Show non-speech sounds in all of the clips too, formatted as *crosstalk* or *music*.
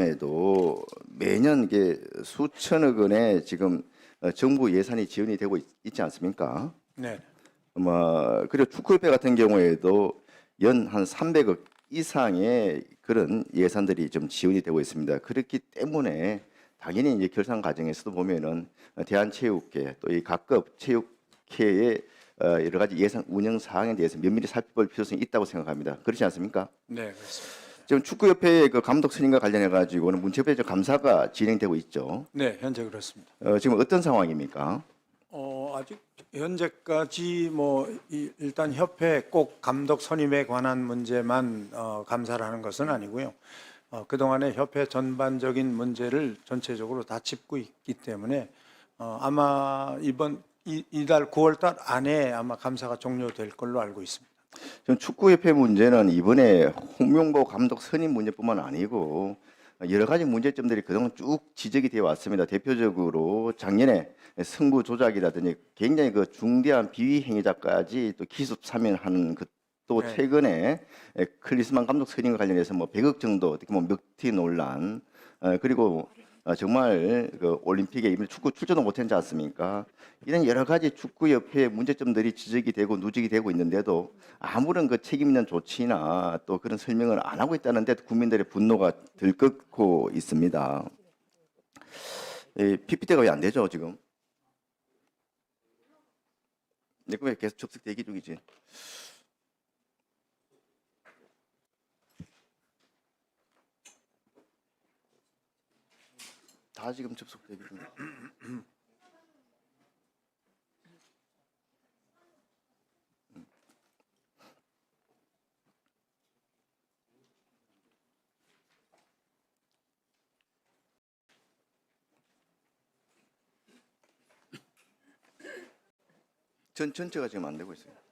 경우에도 매년 이게 수천억 원의 지금 어, 정부 예산이 지원이 되고 있, 지 않습니까? 네. 뭐 그리고 축구협회 같은 경우에도 연 한 300억 이상의 그런 예산들이 좀 지원이 되고 있습니다. 그렇기 때문에 당연히 이제 결산 과정에서도 보면은 대한체육회 또 이 각급 체육회의 어, 여러 가지 예산 운영 사항에 대해서 면밀히 살펴볼 필요성이 있다고 생각합니다. 그렇지 않습니까? 네, 그렇습니다. 지금 축구협회의 그 감독 선임과 관련해 가지고는 문체부의 감사가 진행되고 있죠. 네, 현재 그렇습니다. 어, 지금 어떤 상황입니까? 어, 아직 현재까지 뭐 이- 일단 협회 꼭 감독 선임에 관한 문제만 어, 감사를 하는 것은 아니고요. 어, 그동안의 협회 전반적인 문제를 전체적으로 다 짚고 있기 때문에 어, 아마 이번 이, 이달 9월 달 안에 아마 감사가 종료될 걸로 알고 있습니다. 지금 축구협회 문제는 이번에 홍명보 감독 선임 문제뿐만 아니고 여러 가지 문제점들이 그동안 쭉 지적이 되어 왔습니다. 대표적으로 작년에 승부 조작이라든지 굉장히 그 중대한 비위 행위자까지 또 기습 사면하는 그또 네. 최근에 클리스만 감독 선임과 관련해서 뭐 100억 정도 특히 뭐 먹튀 논란 어, 그리고 어, 정말 그 올림픽에 이미 축구 출전도 못했지 않습니까? 이런 여러 가지 축구 협회의 문제점들이 지적이 되고 누적이 되고 있는데도 아무런 그 책임 있는 조치나 또 그런 설명을 안 하고 있다는데 국민들의 분노가 들끓고 있습니다. 이 PPT가 왜 안 되죠 지금? 내 거에 계속 접속 대기 중이지. 다 지금 접속 대기 중. 전 전체가 지금 안 되고 있어요.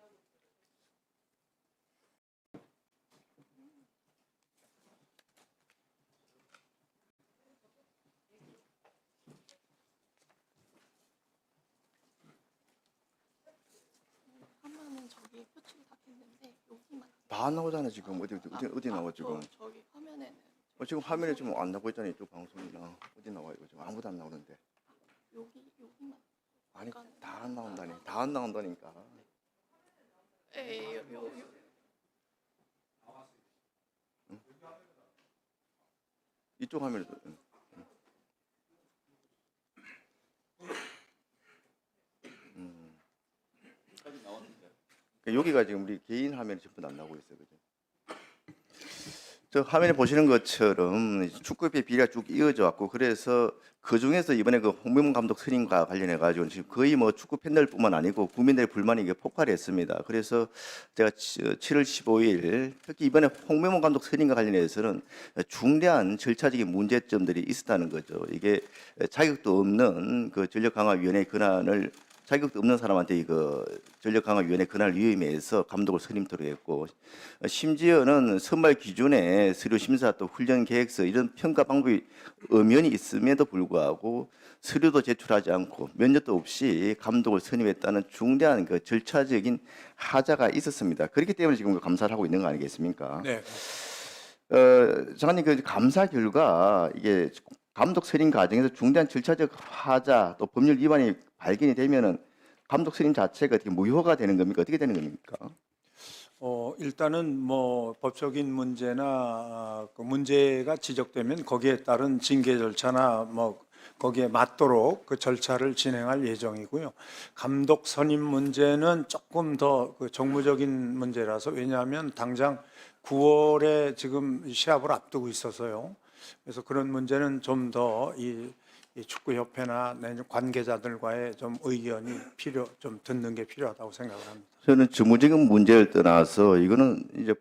다 됐는데 여기만. 다 나오잖아 지금. 어디 어디 어디 나와 지금? 저, 저기 화면에는 어, 지금 화면에 지금 안 나오고 있잖아요 이쪽 방송이나. 어디 나와 이거 지금? 아무도 안 나오는데. 여기 여기만. 아니 다 안 나온다니. 다 안 나온다니까. 에이 요, 요, 요. 이쪽 화면에도 응, 응. 음. 그러니까 여기가 지금 우리 개인 화면이 전부 다안 나오고 있어요 그죠? 저 화면에 보시는 것처럼 축구협회 비리가 쭉 이어져 왔고 그래서 그 중에서 이번에 그 홍명문 감독 선임과 관련해 가지고 지금 거의 뭐 축구 팬들뿐만 아니고 국민들의 불만이 이게 폭발했습니다. 그래서 제가 7월 15일 특히 이번에 홍명문 감독 선임과 관련해서는 중대한 절차적인 문제점들이 있었다는 거죠. 이게 자격도 없는 그 전력 강화 위원회 권한을 자격도 없는 사람한테 이거 전력 강화 위원회 권한을 위임해서 감독을 선임토록 했고 심지어는 선발 기준에 서류 심사 또 훈련 계획서 이런 평가 방법이 엄연히 있음에도 불구하고 서류도 제출하지 않고 면접도 없이 감독을 선임했다는 중대한 그 절차적인 하자가 있었습니다. 그렇기 때문에 지금 그 감사를 하고 있는 거 아니겠습니까? 네. 어, 장관님 그 감사 결과 이게 감독 선임 과정에서 중대한 절차적 하자 또 법률 위반이 발견이 되면은 감독 선임 자체가 어떻게 무효가 되는 겁니까? 어떻게 되는 겁니까? 어, 일단은 뭐 법적인 문제나 아, 그 문제가 지적되면 거기에 따른 징계 절차나 뭐 거기에 맞도록 그 절차를 진행할 예정이고요. 감독 선임 문제는 조금 더 그 정무적인 문제라서 왜냐하면 당장 9월에 지금 시합을 앞두고 있어서요. 그래서 그런 문제는 좀 더이 축구협회나 관계자들과의 좀 의견이 필요 좀 듣는 게 필요하다고 생각을 합니다. 저는 정무적인 문제를 떠나서 이거는 이제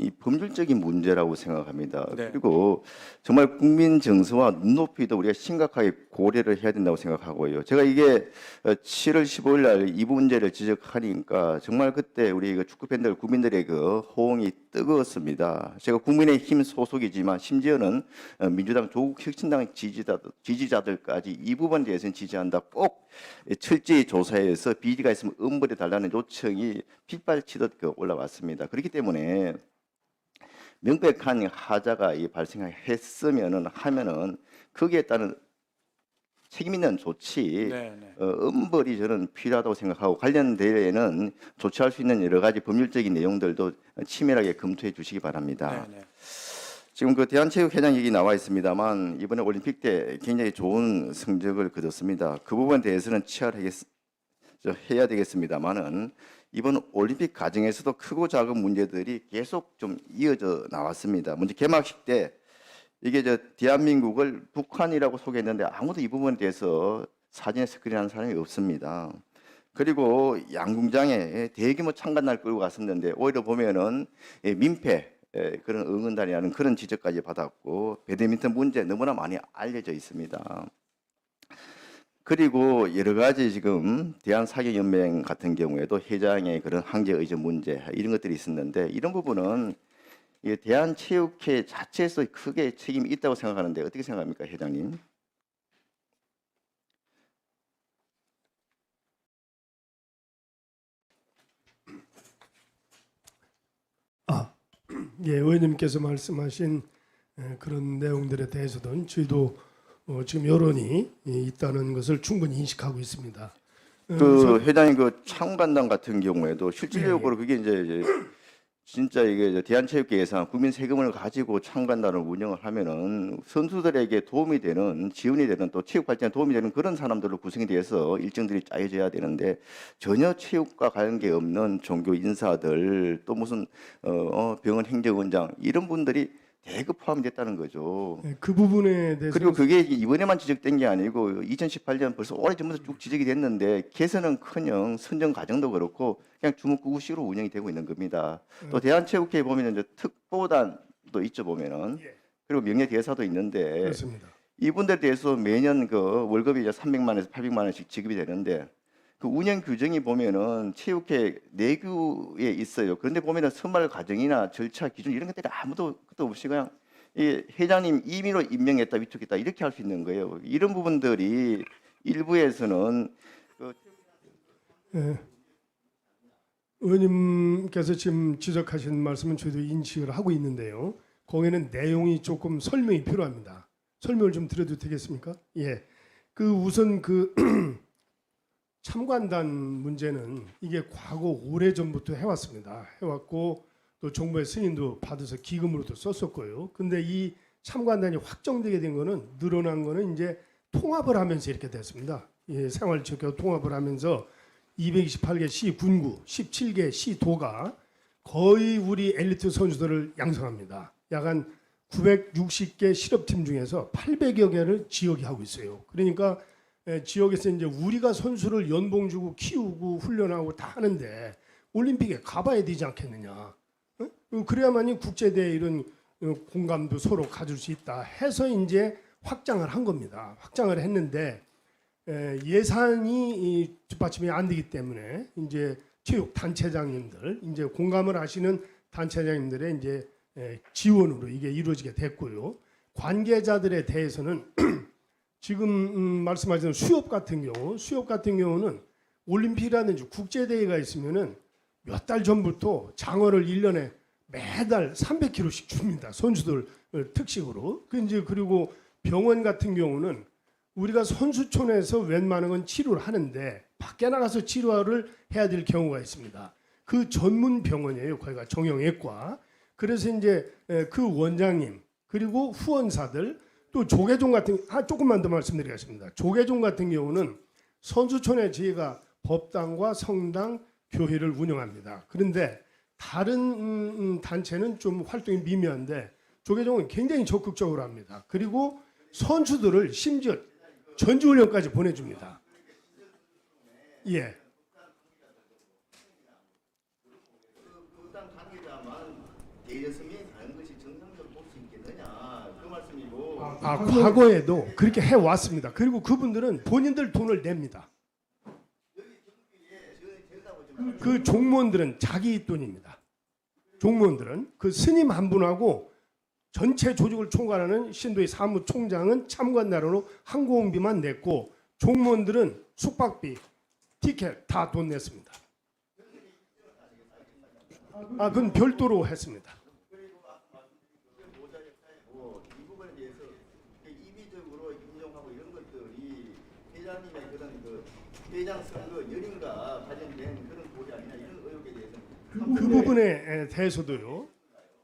이 법률적인 문제라고 생각합니다. 네. 그리고 정말 국민 정서와 눈높이도 우리가 심각하게 고려를 해야 된다고 생각하고요. 제가 이게 어, 7월 15일 날 이 문제를 지적하니까 정말 그때 우리 그 축구 팬들 국민들의 그 호응이 뜨거웠습니다. 제가 국민의힘 소속이지만 심지어는 어, 민주당 조국 혁신당 지지자들, 지지자들까지 이 부분에 대해서는 지지한다. 꼭 철저히 조사해서 비리가 있으면 엄벌해 달라는 요청이 빗발치듯 그 올라왔습니다. 그렇기 때문에 명백한 하자가 이 발생했으면은 하면은 거기에 따른 책임 있는 조치 네, 네. 어, 엄벌이 저는 필요하다고 생각하고 관련 대회에는 조치할 수 있는 여러 가지 법률적인 내용들도 치밀하게 검토해 주시기 바랍니다. 네, 네. 지금 그 대한체육회장 얘기 나와 있습니다만 이번에 올림픽 때 굉장히 좋은 성적을 거뒀습니다. 그 부분에 대해서는 치열하게 해야 되겠습니다만은 이번 올림픽 과정에서도 크고 작은 문제들이 계속 좀 이어져 나왔습니다. 먼저 개막식 때 이게 저 대한민국을 북한이라고 소개했는데 아무도 이 부분에 대해서 사진에 스크린하는 사람이 없습니다. 그리고 양궁장에 대규모 창간날 끌고 갔었는데 오히려 보면은 예, 민폐 예, 그런 응원단이라는 그런 지적까지 받았고 배드민턴 문제 너무나 많이 알려져 있습니다. 그리고 여러 가지 지금 대한사격연맹 같은 경우에도 회장의 그런 항제 의전 문제 이런 것들이 있었는데 이런 부분은 이 대한체육회 자체에서 크게 책임이 있다고 생각하는데 어떻게 생각합니까, 회장님? 아, *clears throat* 예, 의원님께서 말씀하신 에, 그런 내용들에 대해서는 저희도 어, 지금 여론이 이, 있다는 것을 충분히 인식하고 있습니다. 어, 그 회장님 그 창간단 같은 경우에도 실질적으로 그게 이제, 진짜 이게 대한체육회 예산 국민 세금을 가지고 창간단을 운영을 하면은 선수들에게 도움이 되는 지원이 되는 또 체육 발전에 도움이 되는 그런 사람들로 구성이 돼서 일정들이 짜여져야 되는데 전혀 체육과 관계 없는 종교 인사들 또 무슨 어, 어, 병원 행정원장 이런 분들이 대거 포함이 됐다는 거죠. 예, 그 부분에 대해서 그리고 그게 이번에만 지적된 게 아니고 2018년 벌써 오래전부터 쭉 지적이 됐는데 개선은커녕 선정 과정도 그렇고 그냥 주먹구구식으로 운영이 되고 있는 겁니다. 또 대한체육회에 보면 이제 특보단도 있죠 보면은 예. 그리고 명예대사도 있는데 그렇습니다. 이분들에 대해서 매년 그 월급이 이제 300만에서 800만 원씩 지급이 되는데 그 운영 규정이 보면은 체육회 내규에 있어요. 그런데 보면은 선발 과정이나 절차 기준 이런 것들이 아무도 끝도 없이 그냥 이 회장님 임의로 임명했다 위촉했다 이렇게 할 수 있는 거예요. 이런 부분들이 일부에서는 예. 의원님께서 지금 지적하신 말씀은 저희도 인식을 하고 있는데요. 거기에는 내용이 조금 설명이 필요합니다. 설명을 좀 드려도 되겠습니까? 예. 그 우선 그 *clears throat* 참관단 문제는 이게 과거 오래 전부터 해왔습니다. 해왔고 또 정부의 승인도 받아서 기금으로도 썼었고요. 근데 이 참관단이 확정되게 된 거는 늘어난 거는 이제 통합을 하면서 이렇게 됐습니다. 예, 생활지표 통합을 하면서 228개 시 군구, 17개 시 도가 거의 우리 엘리트 선수들을 양성합니다. 약한 960개 실업팀 중에서 800여 개를 지역이 하고 있어요. 그러니까 에, 지역에서 이제 우리가 선수를 연봉 주고 키우고 훈련하고 다 하는데 올림픽에 가봐야 되지 않겠느냐. 어? 그래야만이 국제대회 이런 어, 공감도 서로 가질 수 있다 해서 이제 확장을 한 겁니다. 확장을 했는데 에, 예산이 이 뒷받침이 안 되기 때문에 이제 체육 단체장님들 이제 공감을 하시는 단체장님들의 이제 에, 지원으로 이게 이루어지게 됐고요. 관계자들에 대해서는 *clears throat* 지금 음, 말씀하신 수협 같은 경우 수협 같은 경우는 올림픽이라든지 국제 대회가 있으면은 몇 달 전부터 장어를 1년에 매달 300kg씩 줍니다. 선수들 특식으로. 그 이제 그리고 병원 같은 경우는 우리가 선수촌에서 웬만한 건 치료를 하는데 밖에 나가서 치료를 해야 될 경우가 있습니다. 그 전문 병원이에요. 거기가 정형외과. 그래서 이제 에, 그 원장님 그리고 후원사들 또 조계종 같은 아 조금만 더 말씀드리겠습니다. 조계종 같은 경우는 선수촌에 저희가 법당과 성당 교회를 운영합니다. 그런데 다른 음, 음, 단체는 좀 활동이 미미한데 조계종은 굉장히 적극적으로 합니다. 그리고 선수들을 심지어 전지훈련까지 보내줍니다. 예. 관계자만 대여성에 가는 것이 정상적으로 볼 수 있겠느냐 그 말씀이고 아 과거에도 그렇게 해 왔습니다. 그리고 그분들은 본인들 돈을 냅니다. 그 종무원들은 자기 돈입니다. 종무원들은 그 스님 한 분하고 전체 조직을 총괄하는 신도의 사무총장은 참관 나라로 항공비만 냈고 종무원들은 숙박비, 티켓 다 돈 냈습니다. 아, 그건 별도로 했습니다. 간사님의 그런 그 회장 선거 열인과 관련된 그런 고리 아니냐 이런 의혹에 대해서는 그 부분에 대해서도요.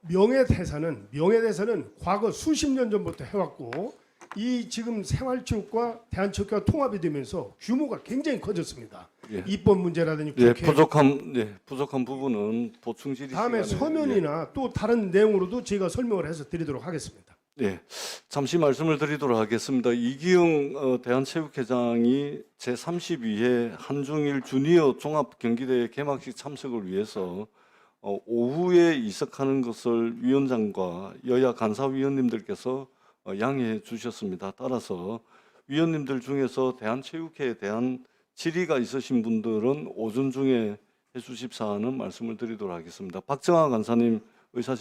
명예대사는 명예대사는 과거 수십 년 전부터 해왔고 이 지금 생활체육과 대한체육회가 통합이 되면서 규모가 굉장히 커졌습니다. 예. 입법 문제라든지 예, 국회 부족한 예, 부족한 부분은 보충 질의 다음에 시간에, 서면이나 또 다른 내용으로도 저희가 설명을 해서 드리도록 하겠습니다. 예, 예, 잠시 말씀을 드리도록 하겠습니다. 이기영 어, 대한체육회장이 제 32회 한중일 주니어 종합 경기대회 개막식 참석을 위해서 어, 오후에 이석하는 것을 위원장과 여야 간사위원님들께서 어, 양해해 주셨습니다. 따라서 위원님들 중에서 대한체육회에 대한 질의가 있으신 분들은 오전 중에 해주십사 하는 말씀을 드리도록 하겠습니다. 박정아 간사님 의사